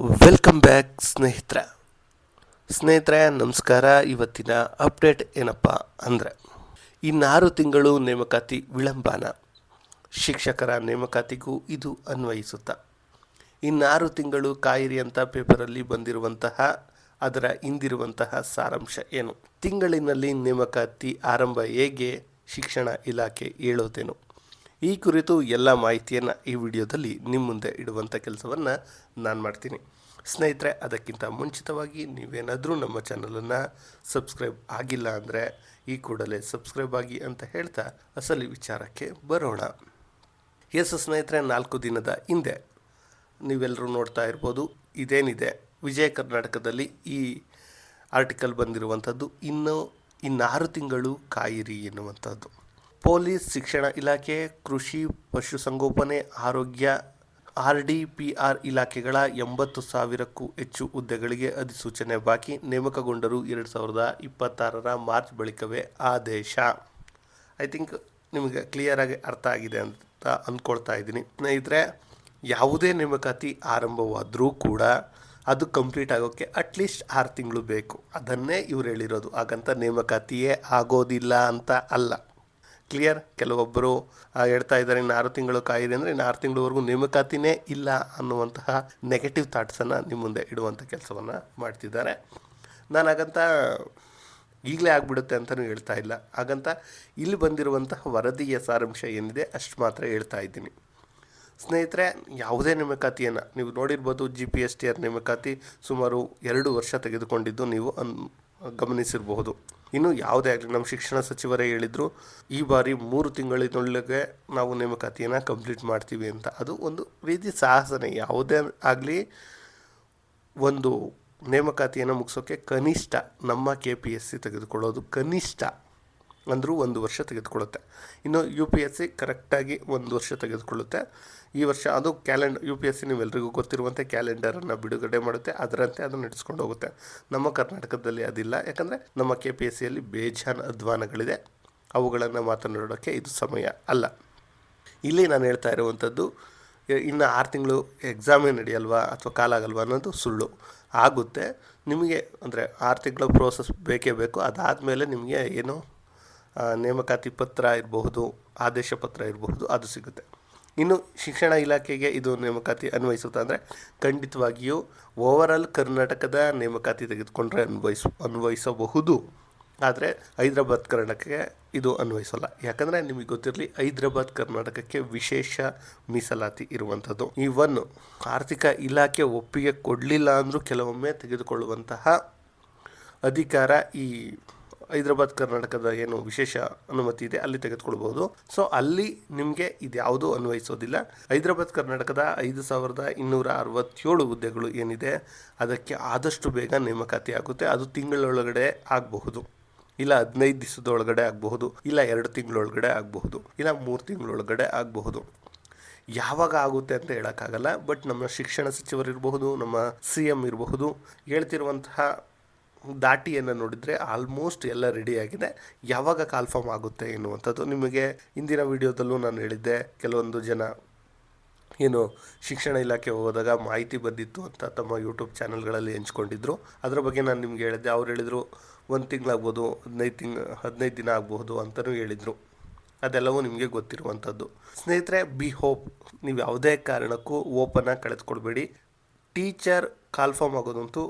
Welcome back ಸ್ನೇಹಿತರೆ. ಸ್ನೇಹಿತರೆ, ನಮಸ್ಕಾರ. ಇವತ್ತಿನ ಅಪ್ಡೇಟ್ ಏನಪ್ಪ ಅಂದರೆ, ಇನ್ನಾರು ತಿಂಗಳು ನೇಮಕಾತಿ ವಿಳಂಬನ. ಶಿಕ್ಷಕರ ನೇಮಕಾತಿಗೂ ಇದು ಅನ್ವಯಿಸುತ್ತಾ. ಇನ್ನಾರು ತಿಂಗಳು ಕಾಯಿರಿ ಅಂತ ಪೇಪರಲ್ಲಿ ಬಂದಿರುವಂತಹ, ಅದರ ಹಿಂದಿರುವಂತಹ ಸಾರಾಂಶ ಏನು? ತಿಂಗಳಿನಲ್ಲಿ ನೇಮಕಾತಿ ಆರಂಭ ಹೇಗೆ? ಶಿಕ್ಷಣ ಇಲಾಖೆ ಹೇಳೋದೇನು? ಈ ಕುರಿತು ಎಲ್ಲ ಮಾಹಿತಿಯನ್ನು ಈ ವಿಡಿಯೋದಲ್ಲಿ ನಿಮ್ಮ ಮುಂದೆ ಇಡುವಂಥ ಕೆಲಸವನ್ನು ನಾನು ಮಾಡ್ತೀನಿ. ಸ್ನೇಹಿತರೆ, ಅದಕ್ಕಿಂತ ಮುಂಚಿತವಾಗಿ ನೀವೇನಾದರೂ ನಮ್ಮ ಚಾನಲನ್ನು ಸಬ್ಸ್ಕ್ರೈಬ್ ಆಗಿಲ್ಲ ಅಂದರೆ ಈ ಕೂಡಲೇ ಸಬ್ಸ್ಕ್ರೈಬ್ ಆಗಿ ಅಂತ ಹೇಳ್ತಾ ಅಸಲಿ ವಿಚಾರಕ್ಕೆ ಬರೋಣ. ಎಸ್ ಸ್ನೇಹಿತರೆ, ನಾಲ್ಕು ದಿನದ ಹಿಂದೆ ನೀವೆಲ್ಲರೂ ನೋಡ್ತಾ ಇರ್ಬೋದು, ಇದೇನಿದೆ? ವಿಜಯ ಕರ್ನಾಟಕದಲ್ಲಿ ಈ ಆರ್ಟಿಕಲ್ ಬಂದಿರುವಂಥದ್ದು ಇನ್ನು ಇನ್ನಾರು ತಿಂಗಳು ಕಾಯಿರಿ ಎನ್ನುವಂಥದ್ದು ಪೊಲೀಸ್ ಶಿಕ್ಷಣ ಇಲಾಖೆ, ಕೃಷಿ ಪಶುಸಂಗೋಪನೆ ಆರೋಗ್ಯ, ಆರ್ ಡಿ ಪಿ ಆರ್ ಇಲಾಖೆಗಳ ಎಂಬತ್ತು ಸಾವಿರಕ್ಕೂ ಹೆಚ್ಚು ಹುದ್ದೆಗಳಿಗೆ ಅಧಿಸೂಚನೆ ಬಾಕಿ. ನೇಮಕಗೊಂಡರು ಎರಡು ಸಾವಿರದ ಇಪ್ಪತ್ತಾರರ ಮಾರ್ಚ್ ಬಳಿಕವೇ ಆದೇಶ. ಐ ಥಿಂಕ್ ನಿಮಗೆ ಕ್ಲಿಯರಾಗಿ ಅರ್ಥ ಆಗಿದೆ ಅಂತ ಅಂದ್ಕೊಳ್ತಾ ಇದ್ದೀನಿ. ಸ್ನೇಹಿತರೆ, ಯಾವುದೇ ನೇಮಕಾತಿ ಆರಂಭವಾದರೂ ಕೂಡ ಅದು ಕಂಪ್ಲೀಟ್ ಆಗೋಕ್ಕೆ ಅಟ್ಲೀಸ್ಟ್ ಆರು ತಿಂಗಳು ಬೇಕು. ಅದನ್ನೇ ಇವ್ರು ಹೇಳಿರೋದು. ಹಾಗಂತ ನೇಮಕಾತಿಯೇ ಆಗೋದಿಲ್ಲ ಅಂತ ಅಲ್ಲ. ಕ್ಲಿಯರ್ ಕೆಲವೊಬ್ಬರು ಹೇಳ್ತಾ ಇದ್ದಾರೆ, ಇನ್ನು ಆರು ತಿಂಗಳು ಕಾಯಿದೆ ಅಂದರೆ ಇನ್ನು ಆರು ತಿಂಗಳವರೆಗೂ ನೇಮಕಾತಿನೇ ಇಲ್ಲ ಅನ್ನುವಂತಹ ನೆಗೆಟಿವ್ ಥಾಟ್ಸನ್ನು ನಿಮ್ಮ ಮುಂದೆ ಇಡುವಂಥ ಕೆಲಸವನ್ನು ಮಾಡ್ತಿದ್ದಾರೆ. ನಾನು ಹಾಗಂತ ಈಗಲೇ ಆಗಿಬಿಡುತ್ತೆ ಅಂತಲೂ ಹೇಳ್ತಾ ಇಲ್ಲ. ಹಾಗಂತ ಇಲ್ಲಿ ಬಂದಿರುವಂತಹ ವರದಿಯ ಸಾರಾಂಶ ಏನಿದೆ ಅಷ್ಟು ಮಾತ್ರ ಹೇಳ್ತಾ ಇದ್ದೀನಿ. ಸ್ನೇಹಿತರೆ, ಯಾವುದೇ ನೇಮಕಾತಿಯನ್ನು, ನೀವು ನೋಡಿರ್ಬೋದು G P S T R ನೇಮಕಾತಿ ಸುಮಾರು ಎರಡು ವರ್ಷ ತೆಗೆದುಕೊಂಡಿದ್ದು ನೀವು ಗಮನಿಸಿರಬಹುದು. ಇನ್ನು ಯಾವುದೇ ಆಗಲಿ, ನಮ್ಮ ಶಿಕ್ಷಣ ಸಚಿವರೇ ಹೇಳಿದರು, ಈ ಬಾರಿ ಮೂರು ತಿಂಗಳಿನೊಳಗೆ ನಾವು ನೇಮಕಾತಿಯನ್ನು ಕಂಪ್ಲೀಟ್ ಮಾಡ್ತೀವಿ ಅಂತ. ಅದು ಒಂದು ರೀತಿ ಸಾಹಸನೇ. ಯಾವುದೇ ಆಗಲಿ, ಒಂದು ನೇಮಕಾತಿಯನ್ನು ಮುಗಿಸೋಕ್ಕೆ ಕನಿಷ್ಠ ನಮ್ಮ ಕೆ ಪಿ ಎಸ್ ಸಿ ತೆಗೆದುಕೊಳ್ಳೋದು ಕನಿಷ್ಠ. ಅಂದರೂ ಒಂದು ವರ್ಷ ತೆಗೆದುಕೊಳ್ಳುತ್ತೆ. ಇನ್ನು ಯು ಪಿ ಎಸ್ ಸಿ ಕರೆಕ್ಟಾಗಿ ಒಂದು ವರ್ಷ ತೆಗೆದುಕೊಳ್ಳುತ್ತೆ. ಈ ವರ್ಷ ಅದು calendar U P S C ನೀವೆಲ್ಲರಿಗೂ ಗೊತ್ತಿರುವಂತೆ ಕ್ಯಾಲೆಂಡರನ್ನು ಬಿಡುಗಡೆ ಮಾಡುತ್ತೆ. ಅದರಂತೆ ಅದು ನಡೆಸ್ಕೊಂಡು ಹೋಗುತ್ತೆ. ನಮ್ಮ ಕರ್ನಾಟಕದಲ್ಲಿ ಅದಿಲ್ಲ. ಯಾಕಂದರೆ ನಮ್ಮ ಕೆ ಪಿ ಎಸ್ ಸಿಯಲ್ಲಿ ಬೇಜಾನ್ ಅಧ್ವಾನಗಳಿದೆ. ಅವುಗಳನ್ನು ಮಾತನಾಡೋಕ್ಕೆ ಇದು ಸಮಯ ಅಲ್ಲ. ಇಲ್ಲಿ ನಾನು ಹೇಳ್ತಾ ಇರುವಂಥದ್ದು ಇನ್ನು ಆರು ತಿಂಗಳು ಎಕ್ಸಾಮೇ ನಡೆಯಲ್ವಾ ಅಥವಾ ಕಾಲ ಆಗಲ್ವಾ ಅನ್ನೋದು ಸುಳ್ಳು. ಆಗುತ್ತೆ. ನಿಮಗೆ ಅಂದರೆ ಆರು ತಿಂಗಳ ಪ್ರೋಸೆಸ್ ಬೇಕೇ ಬೇಕು. ಅದಾದಮೇಲೆ ನಿಮಗೆ ಏನು ನೇಮಕಾತಿ ಪತ್ರ ಇರಬಹುದು, ಆದೇಶ ಪತ್ರ ಇರಬಹುದು, ಅದು ಸಿಗುತ್ತೆ. ಇನ್ನು ಶಿಕ್ಷಣ ಇಲಾಖೆಗೆ ಇದು ನೇಮಕಾತಿ ಅನ್ವಯಿಸುತ್ತೆ ಅಂದರೆ ಖಂಡಿತವಾಗಿಯೂ ಓವರಾಲ್ ಕರ್ನಾಟಕದ ನೇಮಕಾತಿ ತೆಗೆದುಕೊಂಡ್ರೆ ಅನ್ವಯಿಸ್, ಅನ್ವಯಿಸಬಹುದು. ಆದರೆ ಹೈದರಾಬಾದ್ ಕರ್ನಾಟಕಕ್ಕೆ ಇದು ಅನ್ವಯಿಸಲ್ಲ. ಯಾಕಂದರೆ ನಿಮಗೆ ಗೊತ್ತಿರಲಿ, ಹೈದರಾಬಾದ್ ಕರ್ನಾಟಕಕ್ಕೆ ವಿಶೇಷ ಮೀಸಲಾತಿ ಇರುವಂಥದ್ದು ಇವನ್ನು ಆರ್ಥಿಕ ಇಲಾಖೆ ಒಪ್ಪಿಗೆ ಕೊಡಲಿಲ್ಲ ಅಂದರೂ ಕೆಲವೊಮ್ಮೆ ತೆಗೆದುಕೊಳ್ಳುವಂತಹ ಅಧಿಕಾರ ಈ ಹೈದರಾಬಾದ್ ಕರ್ನಾಟಕದ ಏನು ವಿಶೇಷ ಅನುಮತಿ ಇದೆ, ಅಲ್ಲಿ ತೆಗೆದುಕೊಳ್ಬಹುದು. ಸೊ ಅಲ್ಲಿ ನಿಮಗೆ ಇದ್ಯಾವುದೂ ಅನ್ವಯಿಸೋದಿಲ್ಲ. ಹೈದರಾಬಾದ್ ಕರ್ನಾಟಕದ ಐದು ಸಾವಿರದ ಇನ್ನೂರ ಅರವತ್ತೇಳು ಹುದ್ದೆಗಳು ಏನಿದೆ, ಅದಕ್ಕೆ ಆದಷ್ಟು ಬೇಗ ನೇಮಕಾತಿ ಆಗುತ್ತೆ. ಅದು ತಿಂಗಳೊಳಗಡೆ ಆಗಬಹುದು. ಇಲ್ಲ ಹದಿನೈದು ದಿವಸದೊಳಗಡೆ ಆಗಬಹುದು. ಇಲ್ಲ ಎರಡು ತಿಂಗಳೊಳಗಡೆ ಆಗಬಹುದು. ಇಲ್ಲ ಮೂರು ತಿಂಗಳೊಳಗಡೆ ಆಗಬಹುದು. ಯಾವಾಗ ಆಗುತ್ತೆ ಅಂತ ಹೇಳೋಕ್ಕಾಗಲ್ಲ. ಬಟ್ ನಮ್ಮ ಶಿಕ್ಷಣ ಸಚಿವರಿರಬಹುದು, ನಮ್ಮ ಸಿ ಎಂ ಇರಬಹುದು. ಹೇಳ್ತಿರುವಂತಹ ದಾಟಿಯನ್ನು ನೋಡಿದರೆ ಆಲ್ಮೋಸ್ಟ್ ಎಲ್ಲ ರೆಡಿಯಾಗಿದೆ ಯಾವಾಗ ಕಾಲ್ಫಾರ್ಮ್ ಆಗುತ್ತೆ ಎನ್ನುವಂಥದ್ದು ನಿಮಗೆ ಇಂದಿನ ವಿಡಿಯೋದಲ್ಲೂ ನಾನು ಹೇಳಿದ್ದೆ. ಕೆಲವೊಂದು ಜನ ಏನು ಶಿಕ್ಷಣ ಇಲಾಖೆ ಹೋದಾಗ ಮಾಹಿತಿ ಬಂದಿತ್ತು ಅಂತ ತಮ್ಮ ಯೂಟ್ಯೂಬ್ ಚಾನಲ್ಗಳಲ್ಲಿ ಹಂಚ್ಕೊಂಡಿದ್ರು. ಅದರ ಬಗ್ಗೆ ನಾನು ನಿಮ್ಗೆ ಹೇಳಿದ್ದೆ. ಅವ್ರು ಹೇಳಿದರು, ಒಂದು ತಿಂಗಳಾಗ್ಬೋದು, ಹದಿನೈದು ತಿಂಗ್, ಹದಿನೈದು ದಿನ ಆಗ್ಬೋದು ಅಂತಲೂ ಹೇಳಿದರು. ಅದೆಲ್ಲವೂ ನಿಮಗೆ ಗೊತ್ತಿರುವಂಥದ್ದು. ಸ್ನೇಹಿತರೆ ಬಿ ಹೋಪ್ ನೀವು ಯಾವುದೇ ಕಾರಣಕ್ಕೂ ಓಪನ್ನಾಗಿ ಕಳೆದುಕೊಳ್ಬೇಡಿ ಟೀಚರ್ ಕಾಲ್ಫಾರ್ಮ್ ಆಗೋದಂತೂ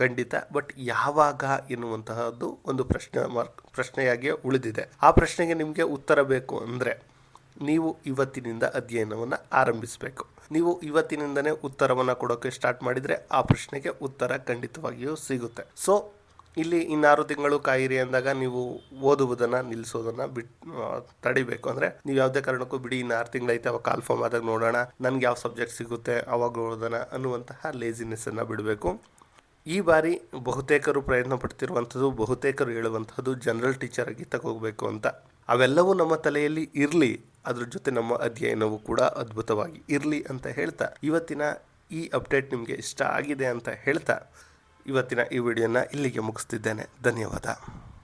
ಖಂಡಿತ, ಬಟ್ ಯಾವಾಗ ಎನ್ನುವಂತಹದ್ದು ಒಂದು ಪ್ರಶ್ನೆ ಮಾರ್ಕ್ ಪ್ರಶ್ನೆಯಾಗಿ ಉಳಿದಿದೆ. ಆ ಪ್ರಶ್ನೆಗೆ ನಿಮಗೆ ಉತ್ತರ ಬೇಕು ಅಂದರೆ ನೀವು ಇವತ್ತಿನಿಂದ ಅಧ್ಯಯನವನ್ನು ಆರಂಭಿಸಬೇಕು. ನೀವು ಇವತ್ತಿನಿಂದನೇ ಉತ್ತರವನ್ನು ಕೊಡೋಕ್ಕೆ ಸ್ಟಾರ್ಟ್ ಮಾಡಿದರೆ ಆ ಪ್ರಶ್ನೆಗೆ ಉತ್ತರ ಖಂಡಿತವಾಗಿಯೂ ಸಿಗುತ್ತೆ. ಸೊ ಇಲ್ಲಿ ಇನ್ನಾರು ತಿಂಗಳು ಕಾಯಿರಿ ಅಂದಾಗ ನೀವು ಓದುವುದನ್ನು ನಿಲ್ಲಿಸೋದನ್ನು ಬಿಟ್ ತಡಿಬೇಕು. ಅಂದರೆ ನೀವು ಯಾವುದೇ ಕಾರಣಕ್ಕೂ ಬಿಡಿ, ಇನ್ನಾರು ತಿಂಗಳೈತೆ, ಅವಾಗ ಕಾಲ್ಫಾರ್ಮ್ ಆದಾಗ ನೋಡೋಣ, ನನಗೆ ಯಾವ ಸಬ್ಜೆಕ್ಟ್ ಸಿಗುತ್ತೆ, ಅವಾಗ ಓದೋಣ ಅನ್ನುವಂತಹ ಲೇಸಿನೆಸ್ಸನ್ನು ಬಿಡಬೇಕು. ಈ ಬಾರಿ ಬಹುತೇಕರು ಪ್ರಯತ್ನ ಪಡ್ತಿರುವಂಥದ್ದು, ಬಹುತೇಕರು ಹೇಳುವಂಥದ್ದು ಜನರಲ್ ಟೀಚರ್ ಆಗಿ ತಗೋಬೇಕು ಅಂತ. ಅವೆಲ್ಲವೂ ನಮ್ಮ ತಲೆಯಲ್ಲಿ ಇರಲಿ, ಅದ್ರ ಜೊತೆ ನಮ್ಮ ಅಧ್ಯಯನವು ಕೂಡ ಅದ್ಭುತವಾಗಿ ಇರಲಿ ಅಂತ ಹೇಳ್ತಾ, ಇವತ್ತಿನ ಈ ಅಪ್ಡೇಟ್ ನಿಮಗೆ ಇಷ್ಟ ಆಗಿದೆ ಅಂತ ಹೇಳ್ತಾ, ಇವತ್ತಿನ ಈ ವಿಡಿಯೋನ ಇಲ್ಲಿಗೆ ಮುಗಿಸ್ತಿದ್ದೇನೆ. ಧನ್ಯವಾದ.